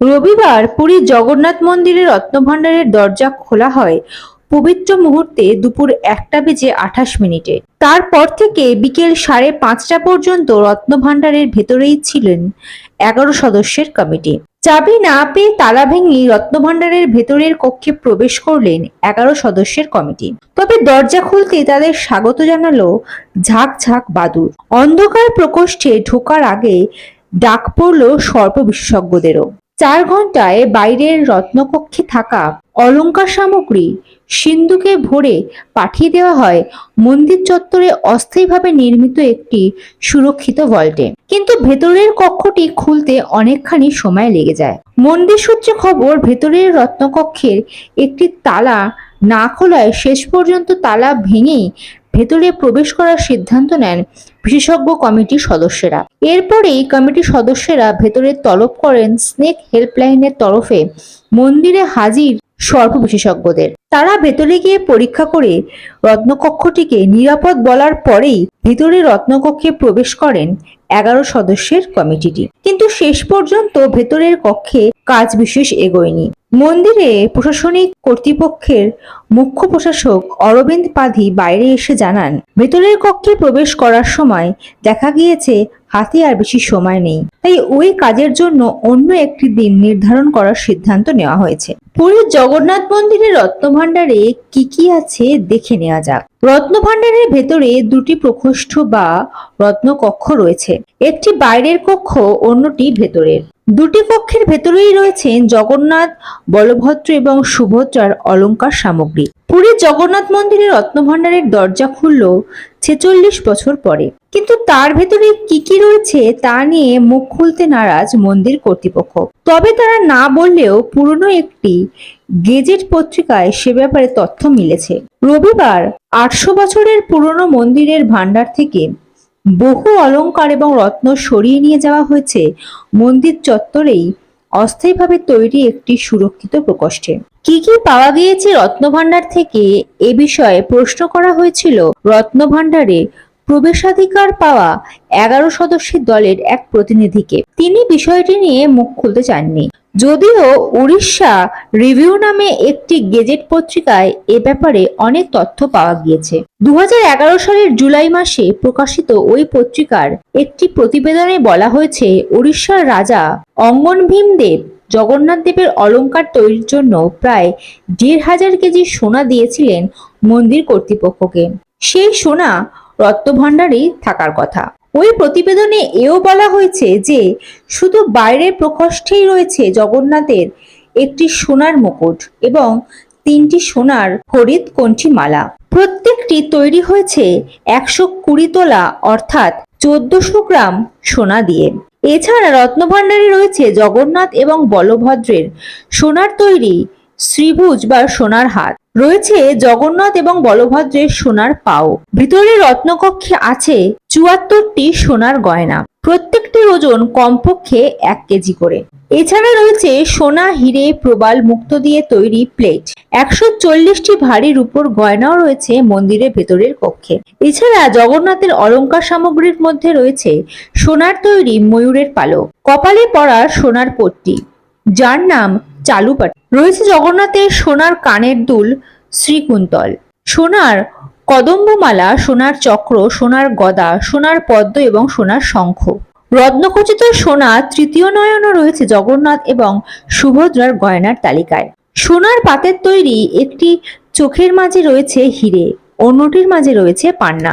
রবিবার পুরীর জগন্নাথ মন্দিরের রত্নভাণ্ডারের দরজা খোলা হয় পবিত্র মুহূর্তে দুপুর একটা বেজে আঠাশ মিনিটে। তারপর থেকে বিকেল সাড়ে পাঁচটা পর্যন্ত রত্নভাণ্ডারের ভেতরেই ছিলেন এগারো সদস্যের কমিটি। চাবি না পেয়ে তালা ভেঙে রত্নভাণ্ডারের ভেতরের কক্ষে প্রবেশ করলেন এগারো সদস্যের কমিটি। তবে দরজা খুলতে তাদের স্বাগত জানালো ঝাঁক ঝাঁক বাদুর অন্ধকার প্রকোষ্ঠে ঢোকার আগে ডাক পড়ল সর্প বিশেষজ্ঞদেরও। চার ঘন্টায় বাইরের রত্নকক্ষে থাকা অলংকার সামগ্রী সিন্ধুকে ভরে পাঠিয়ে দেওয়া হয় মন্দির চত্বরে অস্থায়ীভাবে নির্মিত একটি সুরক্ষিত ভল্টে। কিন্তু ভেতরের কক্ষটি খুলতে অনেকখানি সময় লেগে যায়। মন্দির সূত্রে খবর, ভেতরের রত্নকক্ষের একটি তালা না খোলায় শেষ পর্যন্ত তালা ভেঙেই ভেতরে প্রবেশ করার সিদ্ধান্ত নেন বিশেষজ্ঞ কমিটির সদস্যরা। এরপরেই কমিটির সদস্যরা ভেতরে তলব করেন স্নেক হেল্পলাইনের তরফে মন্দিরে হাজির সর্ব বিশেষজ্ঞদের। তারা ভেতরে গিয়ে পরীক্ষা করে রত্নকক্ষটিকে নিরাপদ বলার পরেই ভেতরে রত্নকক্ষে প্রবেশ করেন এগারো সদস্যের কমিটিটি। কিন্তু শেষ পর্যন্ত ভেতরের কক্ষে কাজ বিশেষ এগোয়নি। মন্দিরে প্রশাসনিক কর্তৃপক্ষের মুখ্য প্রশাসক অরবিন্দ পাধি বাইরে এসে জানান, ভেতরের কক্ষে প্রবেশ করার সময় দেখা গিয়েছে হাতে আর বেশি সময় নেই। তাই ওই কাজের জন্য অন্য একটি দিন নির্ধারণ করার সিদ্ধান্ত নেওয়া হয়েছে। পুরীর জগন্নাথ মন্দিরের রত্নভাণ্ডারে কি কি আছে দেখে নেওয়া যাক। রত্ন রত্নভাণ্ডারের ভেতরে দুটি প্রকোষ্ঠ বা রত্নকক্ষ রয়েছে। একটি বাইরের কক্ষ, অন্যটি ভেতরের। দুটি কক্ষের ভেতরেই রয়েছেন জগন্নাথ বলভদ্র এবং সুভদ্রার অলঙ্কার সামগ্রী। পুরীর জগন্নাথ মন্দিরের রত্নভাণ্ডারের দরজা খুলল ছেচল্লিশ বছর পরে। কিন্তু তার ভেতরে কি কি রয়েছে তা নিয়ে মুখ খুলতে নারাজ মন্দির কর্তৃপক্ষ। তবে তারা না বললেও পুরনো একটি গেজেট পত্রিকায় সে ব্যাপারে তথ্য মিলেছে। রবিবার আটশো বছরের পুরনো মন্দিরের ভাণ্ডার থেকে বহু অলংকার এবং রত্ন সরিয়ে নিয়ে যাওয়া হয়েছে। মন্দির চত্বরেই অস্থায়ীভাবে তৈরি একটি সুরক্ষিত প্রকোষ্ঠে। কি কি পাওয়া গিয়েছে রত্নভাণ্ডার থেকে এ বিষয়ে প্রশ্ন করা হয়েছিল। রত্নভাণ্ডারে প্রবেশাধিকার পাওয়া এগারো সদস্যের দলের এক প্রতিনিধিকে। তিনি বিষয়টি নিয়ে মুখ খুলতে চাননি। যদিও উড়িষ্যা রিভিউ নামে একটি গেজেট পত্রিকায় এ ব্যাপারে অনেক তথ্য পাওয়া গিয়েছে। দু হাজার এগারো সালের জুলাই মাসে প্রকাশিত ওই পত্রিকার একটি প্রতিবেদনে বলা হয়েছে, উড়িষ্যার রাজা অঙ্গন ভীমদেব জগন্নাথ দেবের অলংকার তৈরির জন্য প্রায় দেড় হাজার কেজি সোনা দিয়েছিলেন মন্দির কর্তৃপক্ষকে। সেই সোনা রত্নভাণ্ডারেই থাকার কথা। ওই প্রতিবেদনে এও বলা হয়েছে যে, শুধু বাইরের প্রকোষ্ঠেই রয়েছে জগন্নাথের একটি সোনার মুকুট এবং তিনটি সোনার হরিৎ কণ্ঠী মালা প্রত্যেকটি তৈরি হয়েছে একশো কুড়ি তোলা, অর্থাৎ চোদ্দশো গ্রাম সোনা দিয়ে। এছাড়া রত্নভাণ্ডারে রয়েছে জগন্নাথ এবং বলভদ্রের সোনার তৈরি শ্রীভুজ বা সোনার হাত। রয়েছে জগন্নাথ এবং বলভদ্রের সোনার পাও। ভিতরে রত্নকক্ষে আছে চুয়াত্তরটি সোনার গয়না। প্রত্যেকটির ওজন কমপক্ষে এক কেজি করে। এছাড়া রয়েছে সোনা, হিরে, প্রবাল মুক্ত দিয়ে তৈরি প্লেট। একশো চল্লিশটি ভারী রূপোর গয়নাও রয়েছে মন্দিরের ভেতরের কক্ষে। এছাড়া জগন্নাথের অলংকার সামগ্রীর মধ্যে রয়েছে সোনার তৈরি ময়ূরের পালক। কপালে পরা সোনার পট্টি। যার নাম চালুপাটি রয়েছে জগন্নাথের সোনার কানের দুল শ্রীকুন্তল। সোনার কদম্বমালা, সোনার চক্র, সোনার গদা, সোনার পদ্ম এবং সোনার শঙ্খ। রত্নখচিত সোনা তৃতীয় নয়নও রয়েছে জগন্নাথ এবং সুভদ্রার গয়নার তালিকায়। সোনার পাতের তৈরি একটি চোখের মাঝে রয়েছে হিরে, অন্যটির মাঝে রয়েছে পান্না।